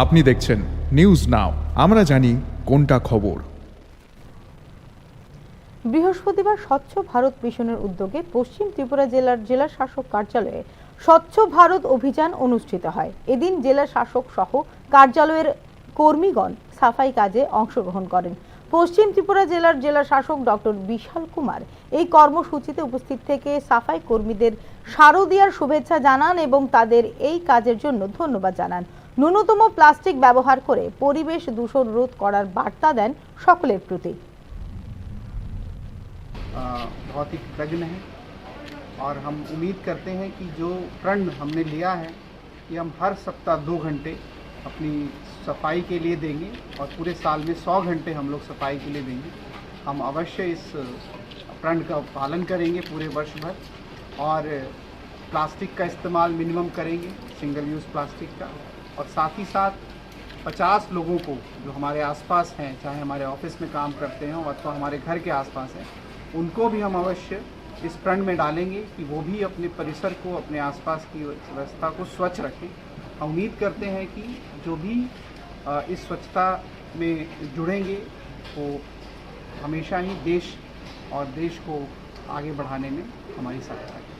আপনি দেখছেন news now আমরা জানি কোনটা খবর। বৃহস্পতিবার স্বচ্ছ ভারত মিশনের উদ্যোগে পশ্চিম ত্রিপুরা জেলার জেলা শাসক কার্যালয়ে স্বচ্ছ ভারত অভিযান অনুষ্ঠিত হয়। এদিন জেলা শাসক সহ কার্যালয়ের কর্মীগণ সাফাই কাজে অংশগ্রহণ করেন। পশ্চিম ত্রিপুরা জেলার জেলা শাসক ডক্টর বিশাল কুমার এই কর্মসূচিতে উপস্থিত থেকে সাফাই কর্মীদের শারদীয়ার শুভেচ্ছা জানান এবং তাদের এই কাজের জন্য ধন্যবাদ জানান। ন্যূনতম প্লাস্টিক ব্যবহার করে পরিবেশ দূষণ রোধ করার বার্তা দেন সকলের প্রতি अ, बहुत ही कृतज्ञ हैं और हम उम्मीद करते हैं कि जो प्रण हमने लिया है कि हम हर सप्ताह दो घंटे अपनी सफाई के लिए देंगे और पूरे साल में सौ घंटे हम लोग सफाई के लिए देंगे हम अवश्य इस प्रण का पालन करेंगे पूरे वर्ष भर और प्लास्टिक का इस्तेमाल मिनिमम करेंगे सिंगल यूज़ प्लास्टिक का और साथ ही साथ 50 लोगों को जो हमारे आसपास हैं, चाहे हमारे ऑफ़िस में काम करते हैं अथवा हमारे घर के आसपास हैं, उनको भी हम अवश्य इस प्रण में डालेंगे कि वो भी अपने परिसर को, अपने आसपास की व्यवस्था को स्वच्छ रखें। हम उम्मीद करते हैं कि जो भी इस स्वच्छता में जुड़ेंगे, वो हमेशा ही देश और देश को आगे बढ़ाने में हमारी सहायता